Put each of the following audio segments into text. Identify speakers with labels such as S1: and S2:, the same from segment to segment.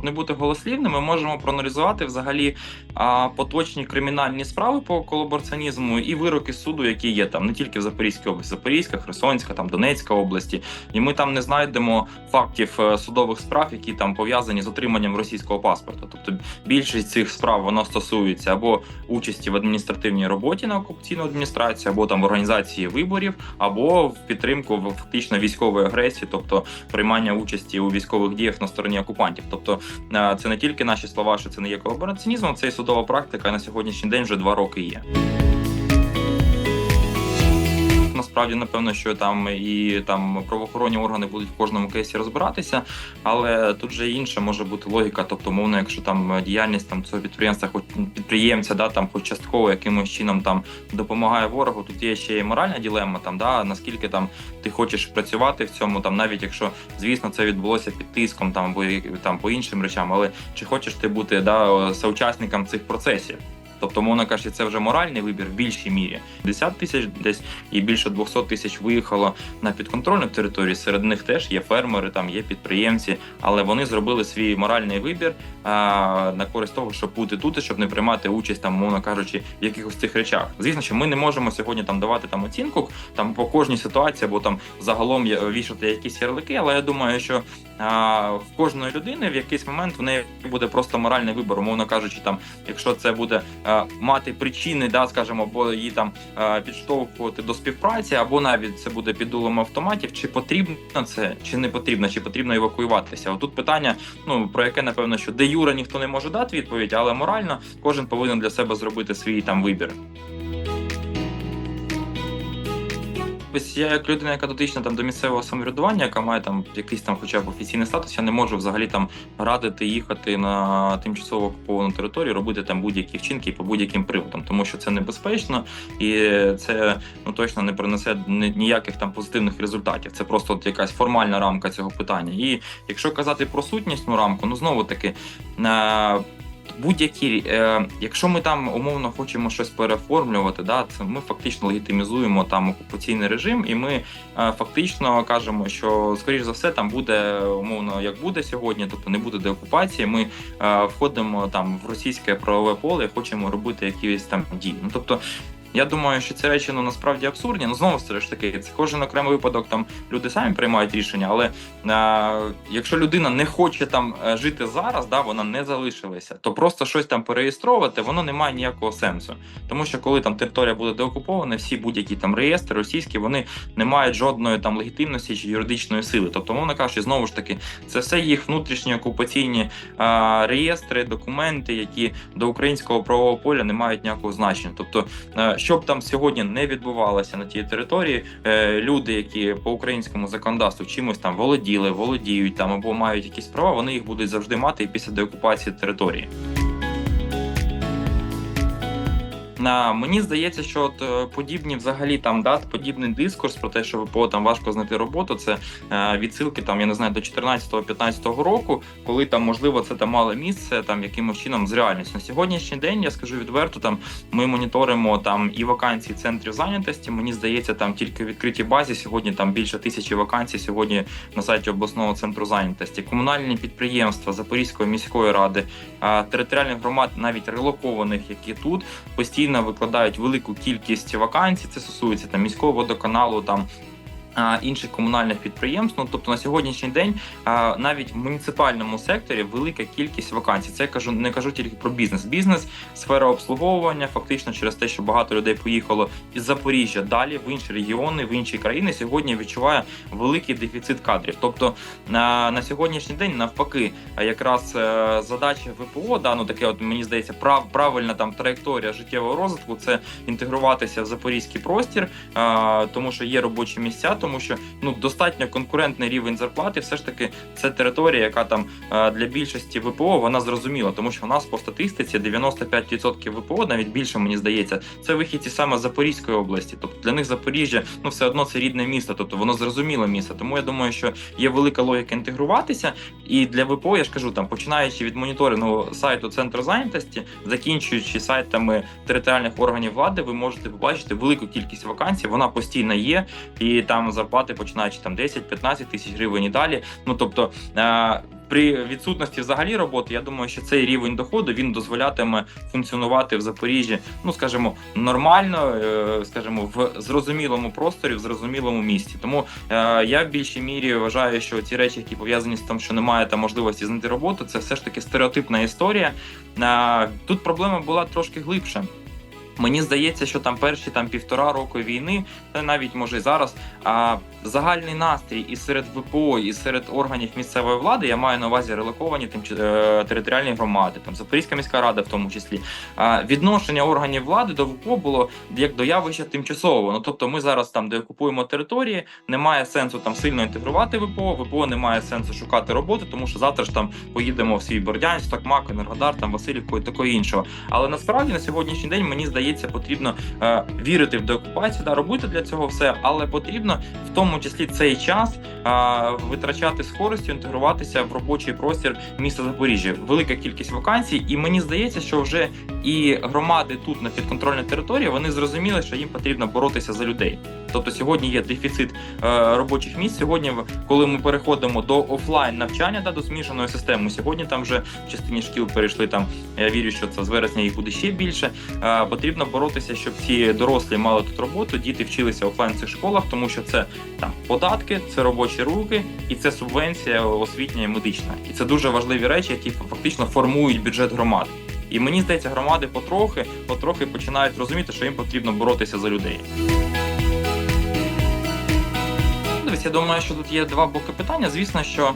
S1: щоб не бути голослівним, ми можемо проаналізувати взагалі а, поточні кримінальні справи по колабораціонізму і вироки суду, які є там не тільки в Запорізькій області, Запорізька, Херсонська, там Донецька області, і ми там не знайдемо фактів е, судових справ, які там пов'язані з отриманням російського паспорта. Тобто більшість цих справ воно стосується або участі в адміністративній роботі на окупаційну адміністрацію, або там в організації виборів, або в підтримку в фактично військової агресії, тобто приймання участі у військових діях на стороні окупантів. Тобто це не тільки наші слова, що це не є колабораціонізмом, це і судова практика на сьогоднішній день вже два роки є. Насправді, напевно, що там і там правоохоронні органи будуть в кожному кейсі розбиратися, але тут же інша може бути логіка. Тобто, мовно, якщо там діяльність там цього підприємства, хоч підприємця, да там хоч частково якимось чином там допомагає ворогу. Тут є ще і моральна ділема. Там да наскільки там ти хочеш працювати в цьому, там навіть якщо звісно це відбулося під тиском, там або там по іншим речам, але чи хочеш ти бути да соучасником цих процесів? Тобто, мовно кажучи, це вже моральний вибір в більшій мірі. 50 тисяч десь і більше 200 тисяч виїхало на підконтрольну територію. Серед них теж є фермери, там є підприємці, але вони зробили свій моральний вибір а, на користь того, щоб бути тут, і щоб не приймати участь там, мовно кажучи, в якихось цих речах. Звісно, що ми не можемо сьогодні там давати там оцінку там по кожній ситуації, або там загалом вішати якісь ярлики. Але я думаю, що в кожної людини в якийсь момент в неї буде просто моральний вибір, умовно кажучи, там, якщо це буде е, мати причини, да, скажімо, або її там е, підштовхувати до співпраці, або навіть це буде під дулом автоматів, чи потрібно це, чи не потрібно, чи потрібно евакуюватися. Отут питання, ну про яке напевно, що де юра ніхто не може дати відповідь, але морально кожен повинен для себе зробити свій там вибір. Ось я як людина, яка дотична там до місцевого самоврядування, яка має там якийсь там, хоча б офіційний статус, я не можу взагалі там радити їхати на тимчасово окуповану територію, робити там будь-які вчинки по будь-яким приводам, тому що це небезпечно і це ну точно не принесе ніяких там позитивних результатів. Це просто от якась формальна рамка цього питання. І якщо казати про сутнісну рамку, ну знову таки. Будь-які, е, якщо ми там умовно хочемо щось переформлювати, да, це ми фактично легітимізуємо там окупаційний режим, і ми е, фактично кажемо, що скоріш за все там буде умовно як буде сьогодні, тобто не буде деокупації. Ми е, входимо там в російське правове поле і хочемо робити якісь там дії. Ну тобто. Я думаю, що ці речі ну насправді абсурдні. Ну знову все ж таки, це кожен окремий випадок. Там люди самі приймають рішення, але е, якщо людина не хоче там е, жити зараз, да вона не залишилася, то просто щось там переєстровувати, воно не має ніякого сенсу. Тому що коли там територія буде деокупована, всі будь-які там реєстри російські, вони не мають жодної там легітимності чи юридичної сили. Тобто, мовно кажучи, знову ж таки, це все їх внутрішні окупаційні е, реєстри, документи, які до українського правового поля не мають ніякого значення. Тобто, е, що б там сьогодні не відбувалося на тій території, е, люди, які по українському законодавству чимось там володіли, володіють там або мають якісь права, вони їх будуть завжди мати і після деокупації території. На мені здається, що от е, подібні взагалі там да, подібний дискурс про те, що ВПО там важко знайти роботу. Це е, відсилки там, я не знаю, до 14-15 року, коли там можливо це там мало місце там якимось чином з реальністю. На сьогоднішній день я скажу відверто, там ми моніторимо там і вакансії центрів зайнятості. Мені здається, там тільки в відкритій базі сьогодні там більше тисячі вакансій сьогодні на сайті обласного центру зайнятості. Комунальні підприємства Запорізької міської ради, е, територіальних громад, навіть релокованих, які тут постійно викладають велику кількість вакансій. Це стосується там міського водоканалу, там. Інших комунальних підприємств, ну тобто на сьогоднішній день навіть в муніципальному секторі велика кількість вакансій. Це я кажу, не кажу тільки про бізнес. Бізнес, сфера обслуговування, фактично через те, що багато людей поїхало із Запоріжжя далі в інші регіони, в інші країни. Сьогодні відчуває великий дефіцит кадрів. Тобто на, на сьогоднішній день навпаки, якраз е, задача ВПО, да, ну таке, от мені здається, прав, правильна там траєкторія життєвого розвитку це інтегруватися в запорізький простір, тому що є робочі місця, тому що ну достатньо конкурентний рівень зарплати. Все ж таки, це територія, яка там е, для більшості ВПО вона зрозуміла, тому що в нас по статистиці 95% ВПО, навіть більше мені здається, це вихідці саме Запорізької області. Тобто для них Запоріжжя ну все одно це рідне місто, тобто воно зрозуміле місто. Тому я думаю, що є велика логіка інтегруватися. І для ВПО я ж кажу, там починаючи від моніторингу сайту центру зайнятості, закінчуючи сайтами територіальних органів влади, ви можете побачити велику кількість вакансій. Вона постійно є, і там зарплати починаючи там 10-15 тисяч гривень і далі. Ну тобто. е, при відсутності взагалі роботи, я думаю, що цей рівень доходу він дозволятиме функціонувати в Запоріжжі, ну скажімо, нормально, е, скажімо, в зрозумілому просторі, в зрозумілому місті. Тому е, я в більшій мірі вважаю, що ці речі, які пов'язані з тим, що немає там можливості знайти роботу, це все ж таки стереотипна історія. Тут проблема була трошки глибше. Мені здається, що там перші там півтора року війни, та навіть може і зараз. А загальний настрій і серед ВПО, і серед органів місцевої влади я маю на увазі релоковані тим е, територіальні громади, там Запорізька міська рада, в тому числі. А відношення органів влади до ВПО було як до явища тимчасового. Ну тобто, ми зараз там, де окупуємо території, немає сенсу там сильно інтегрувати ВПО. ВПО немає сенсу шукати роботу, тому що завтра ж там поїдемо в свій Бордянськ, Токмак, Енергодар, там Васильівку і такого іншого. Але насправді на сьогоднішній день мені здається, потрібно е, вірити в деокупацію, да, робити для цього все, але потрібно в тому числі цей час е, витрачати з інтегруватися в робочий простір міста Запоріжжя. Велика кількість вакансій, і мені здається, що вже і громади тут на підконтрольній території вони зрозуміли, що їм потрібно боротися за людей. Тобто сьогодні є дефіцит е, робочих місць. Сьогодні, коли ми переходимо до офлайн навчання та до змішаної системи, сьогодні там вже в частині шкіл перейшли там. Я вірю, що це з вересня їх буде ще більше. Е, потрібно боротися, щоб ці дорослі мали тут роботу, діти вчилися офлайн в цих школах, тому що це там податки, це робочі руки і це субвенція освітня і медична. І це дуже важливі речі, які фактично формують бюджет громад. І мені здається, громади потрохи, потрохи починають розуміти, що їм потрібно боротися за людей. Дивись, я думаю, що тут є два боки питання. Звісно, що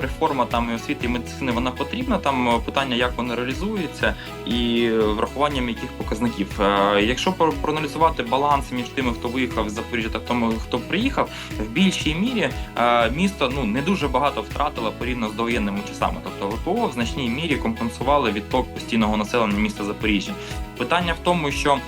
S1: реформа там і освіти і медицини вона потрібна. Там е, питання, як вона реалізується, і врахуванням яких показників. А, якщо про- проаналізувати баланс між тими, хто виїхав з Запоріжжя та тому, хто приїхав, в більшій мірі а, місто ну не дуже багато втратило порівняно з довоєнними часами. Тобто ВПО в значній мірі компенсували відток постійного населення міста Запоріжжя. Питання в тому, що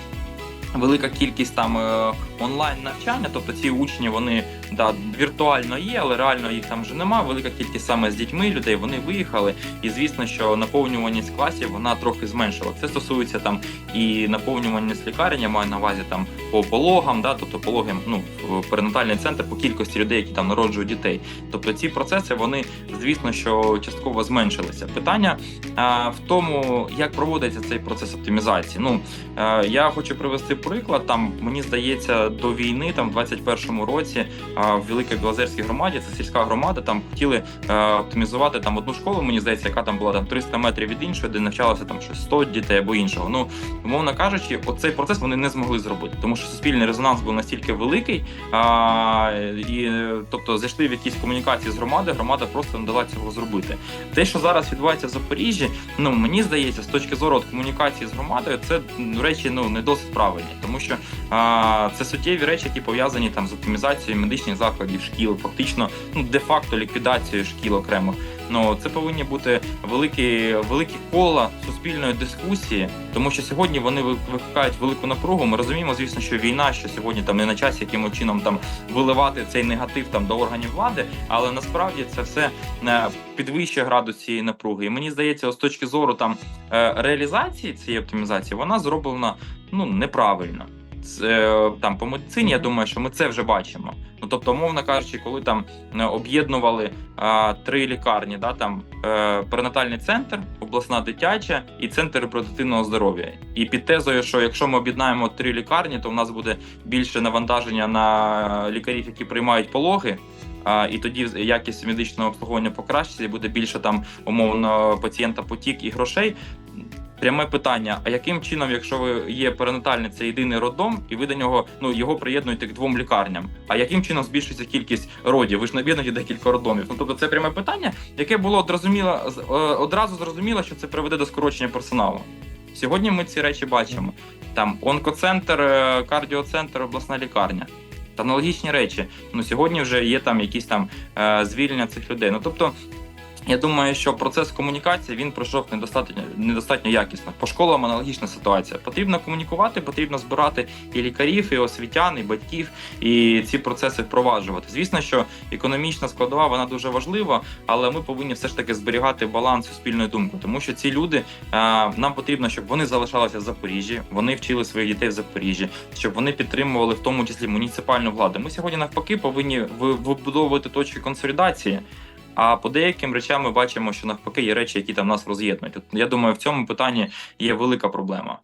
S1: велика кількість там е, онлайн навчання, тобто ці учні вони да віртуально є, але реально їх там вже нема. Велика кількість саме з дітьми людей вони виїхали, і звісно, що наповнюваність класів вона трохи зменшила. Це стосується там і наповнюваність лікарень, я маю на увазі там по пологам, да, тобто пологи, ну перинатальний центр по кількості людей, які там народжують дітей. Тобто ці процеси вони звісно, що частково зменшилися. Питання а, в тому, як проводиться цей процес оптимізації. Ну е, я хочу привести приклад. Там мені здається, до війни, там в 21-му році, а, в Великій Білозерській громаді, це сільська громада, там хотіли е, оптимізувати там одну школу. Мені здається, яка там була там 300 метрів від іншої, де навчалося там щось 100 дітей або іншого. Ну умовно кажучи, оцей процес вони не змогли зробити, тому що суспільний резонанс був настільки великий, а, і е, тобто зайшли в якісь комунікації з громадою, громада просто не дала цього зробити. Те, що зараз відбувається в Запоріжжі, ну мені здається, з точки зору от, комунікації з громадою, це речі ну не досить правильні, тому що а, це суттєві речі, які пов'язані там з оптимізацією медичних закладів, шкіл, фактично, ну де-факто ліквідацією шкіл окремо. Ну це повинні бути великі великі кола суспільної дискусії, тому що сьогодні вони викликають велику напругу. Ми розуміємо, звісно, що війна, що сьогодні там не на часі, яким чином там виливати цей негатив там до органів влади, але насправді це все е, підвищує градус цієї напруги. І мені здається, з точки зору там е, реалізації цієї оптимізації, вона зроблена ну неправильно. Це, там по медицині, я думаю, що ми це вже бачимо. Ну тобто, умовно кажучи, коли там е, об'єднували а, три лікарні, да там е, перинатальний центр, обласна дитяча і центр репродуктивного здоров'я. І під тезою, що якщо ми об'єднаємо три лікарні, то в нас буде більше навантаження на лікарів, які приймають пологи. А, і тоді якість медичного обслуговування покращиться, і буде більше там умовно пацієнта потік і грошей. Пряме питання: а яким чином, якщо ви є перинатальний, це єдиний роддом, і ви до нього ну його приєднуєте к двом лікарням? А яким чином збільшується кількість родів? Ви ж не об'єднуєте декілька роддомів. Ну тобто це пряме питання, яке було зрозуміло е, одразу зрозуміло, що це приведе до скорочення персоналу. Сьогодні ми ці речі бачимо. Там онкоцентр, е, кардіоцентр, обласна лікарня. Та аналогічні речі. Ну сьогодні вже є там якісь там е, звільнення цих людей. Ну тобто. Я думаю, що процес комунікації він пройшов недостатньо недостатньо якісно. По школам аналогічна ситуація. Потрібно комунікувати, потрібно збирати і лікарів, і освітян, і батьків, і ці процеси впроваджувати. Звісно, що економічна складова вона дуже важлива, але ми повинні все ж таки зберігати баланс суспільної думки, тому що ці люди е, нам потрібно, щоб вони залишалися в Запоріжжі, вони вчили своїх дітей в Запоріжжі, щоб вони підтримували в тому числі муніципальну владу. Ми сьогодні навпаки повинні ви- вибудовувати точки консолідації. А по деяким речам ми бачимо, що навпаки є речі, які там нас роз'єднують. От я думаю, в цьому питанні є велика проблема.